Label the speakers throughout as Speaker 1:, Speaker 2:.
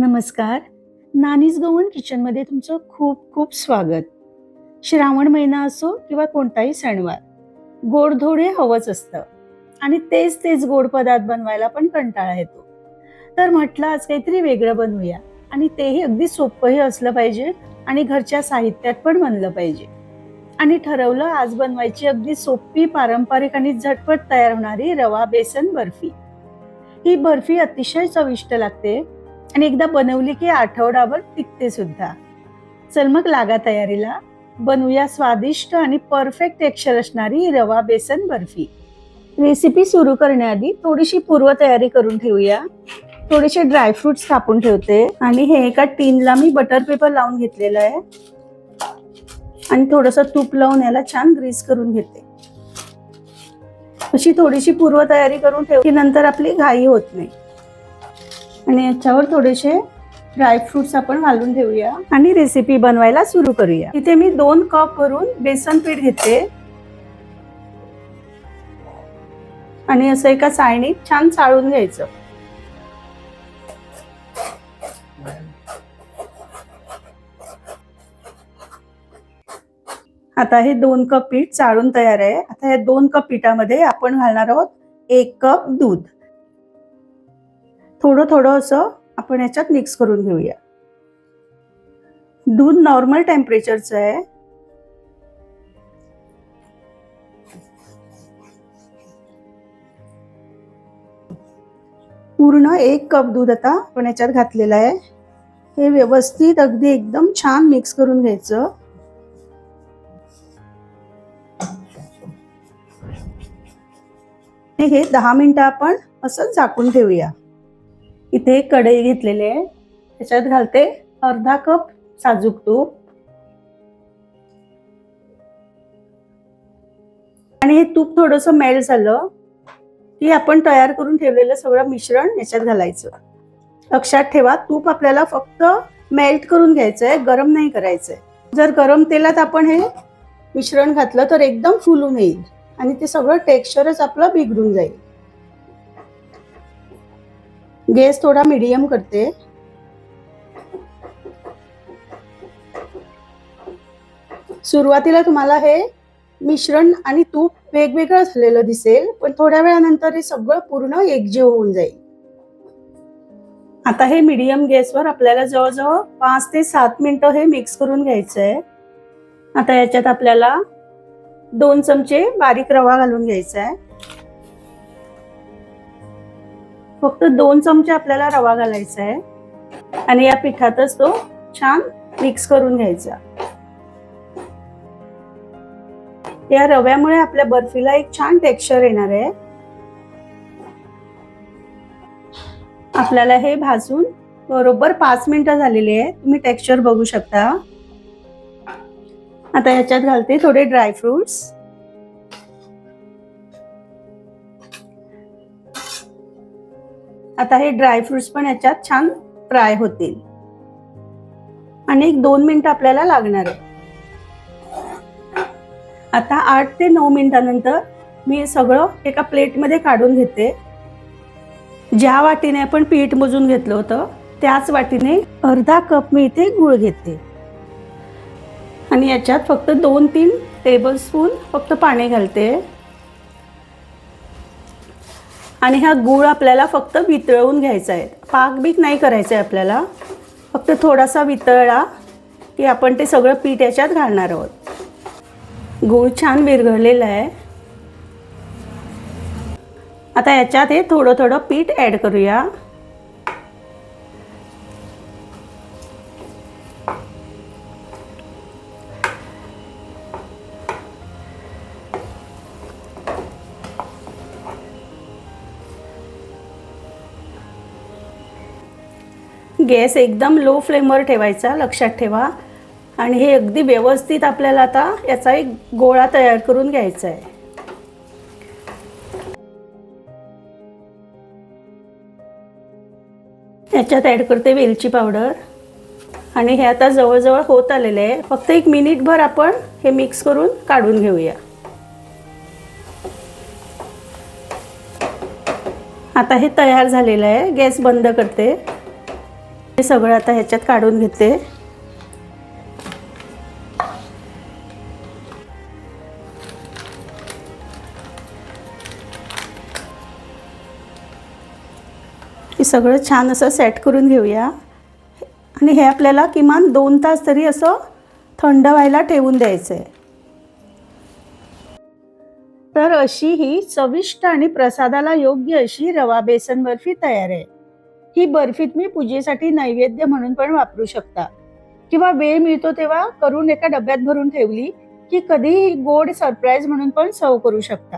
Speaker 1: नमस्कार. Nannies Goan किचनमध्ये तुमचं खूप खूप स्वागत. श्रावण महिना असो किंवा कोणताही सणवार गोडधोडे हवंच असतं. आणि तेच तेच गोड पदार्थ बनवायला पण कंटाळा येतो. तर म्हटलं आज काहीतरी वेगळं बनवूया आणि तेही अगदी सोपंही असलं पाहिजे आणि घरच्या साहित्यात पण बनलं पाहिजे. आणि ठरवलं आज बनवायची अगदी सोपी पारंपरिक आणि झटपट तयार होणारी रवा बेसन बर्फी. ही बर्फी अतिशय चविष्ट लागते आणि एकदा बनवली की आठवडाभर टिकते सुद्धा. चल मग लागा तयारीला. बनवूया स्वादिष्ट आणि परफेक्ट टेक्स्चर असणारी रवा बेसन बर्फी. रेसिपी सुरू करण्याआधी थोडीशी पूर्वतयारी करून ठेवूया. थोडेसे ड्रायफ्रुट्स कापून ठेवते. आणि हे एका टीनला मी बटर पेपर लावून घेतलेलं आहे. आणि थोडंसं तूप लावून याला छान ग्रीस करून घेते. अशी थोडीशी पूर्वतयारी करून ठेव की नंतर आपली घाई होत नाही. आणि याच्यावर थोडेसे ड्रायफ्रुट्स आपण घालून ठेवूया. आणि रेसिपी बनवायला सुरू करूया. इथे मी दोन कप भरून बेसन पीठ घेते. आणि असं एका चाळणीत छान चाळून घ्यायचं. आता हे दोन कप पीठ चाळून तयार आहे. आता या दोन कप पिठामध्ये आपण घालणार आहोत एक कप दूध. थोडं थोडं असं आपण याच्यात मिक्स करून घेऊया. दूध नॉर्मल टेम्परेचरचं आहे. पूर्ण एक कप दूध आता आपण याच्यात घातलेलं आहे. हे व्यवस्थित अगदी एकदम छान मिक्स करून घ्यायचं. हे दहा मिनिटं आपण असं झाकून ठेवूया. इथे एक कढई घेतलेली आहे. त्याच्यात घालते अर्धा कप साजूक तूप. आणि हे तूप थोडंसं मेल्ट झालं की आपण तयार करून ठेवलेलं सगळं मिश्रण याच्यात घालायचं. लक्षात ठेवा तूप आपल्याला फक्त मेल्ट करून घ्यायचं आहे गरम नाही करायचं आहे जर गरम तेलात आपण हे मिश्रण घातलं तर एकदम फुलून येईल आणि ते सगळं टेक्स्चरच आपलं बिघडून जाईल. गॅस थोडा मीडियम करते. सुरुवातीला तुम्हाला हे मिश्रण आणि तूप वेगवेगळं असलेलं दिसेल पण थोड्या वेळानंतर हे सगळं पूर्ण एकजीव होऊन जाईल. आता हे मीडियम गॅसवर आपल्याला जवळजवळ पाच ते सात मिनिटं हे मिक्स करून घ्यायचं आहे आता याच्यात आपल्याला दोन चमचे बारीक रवा घालून घ्यायचा आहे फक्त दोन चमचे आपल्याला रवा घालायचा आहे. आणि या पिठातच तो छान मिक्स करून घ्यायचा. या रव्यामुळे आपल्या बर्फीला एक छान टेक्स्चर येणार आहे. आपल्याला हे भाजून बरोबर पाच मिनिटं झालेली आहे. तुम्ही टेक्स्चर बघू शकता. आता याच्यात घालते थोडे ड्रायफ्रुट्स आता हे ड्रायफ्रुट्स पण याच्यात छान फ्राय होतील. आणि एक दोन मिनिटं आपल्याला लागणार आहे आता आठ ते नऊ मिनिटानंतर मी सगळं एका प्लेटमध्ये काढून घेते. ज्या वाटीने आपण पीठ मोजून घेतलं होतं त्याच वाटीने अर्धा कप मी इथे गुळ घेते. आणि याच्यात फक्त दोन तीन टेबलस्पून फक्त पाणी घालते. आणि हा गूळ आपल्याला फक्त वितळवून घ्यायचा आहे. पाक बीक नाही करायचं आहे आपल्याला. फक्त थोडासा वितळला की आपण ते सगळं पीठ याच्यात घालणार आहोत. गूळ छान विरघळलेला आहे. आता याच्यात हे थोडं थोडं पीठ ॲड करूया. गॅस एकदम लो फ्लेमवर ठेवायचा लक्षात ठेवा. आणि हे अगदी व्यवस्थित आपल्याला आता याचा एक गोळा तयार करून घ्यायचा आहे. याच्यात ॲड करते वेलची पावडर आणि हे आता जवळजवळ होत आलेले आहे. फक्त एक मिनिटभर आपण हे मिक्स करून काढून घेऊया. आता हे तयार झालेलं आहे. गॅस बंद करते. हे सगळं आता ह्याच्यात काढून घेते. हे सगळं छान असं सेट करून घेऊया. आणि हे आपल्याला किमान दोन तास तरी असं थंड व्हायला ठेवून द्यायचं आहे. तर अशी ही चविष्ट आणि प्रसादाला योग्य अशी रवा बेसन बर्फी तयार आहे. ही बर्फी तुम्ही पूजेसाठी नैवेद्य म्हणून पण वापरू शकता. किंवा वेळ मिळतो तेव्हा करून एका डब्यात भरून ठेवली की कधीही गोड सरप्राईज म्हणून पण सर्व करू शकता.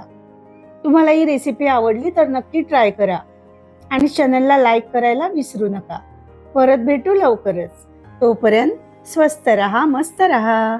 Speaker 1: तुम्हाला ही रेसिपी आवडली तर नक्की ट्राय करा. आणि चॅनलला लाईक करायला विसरू नका. परत भेटू लवकरच. तोपर्यंत स्वस्त रहा मस्त रहा.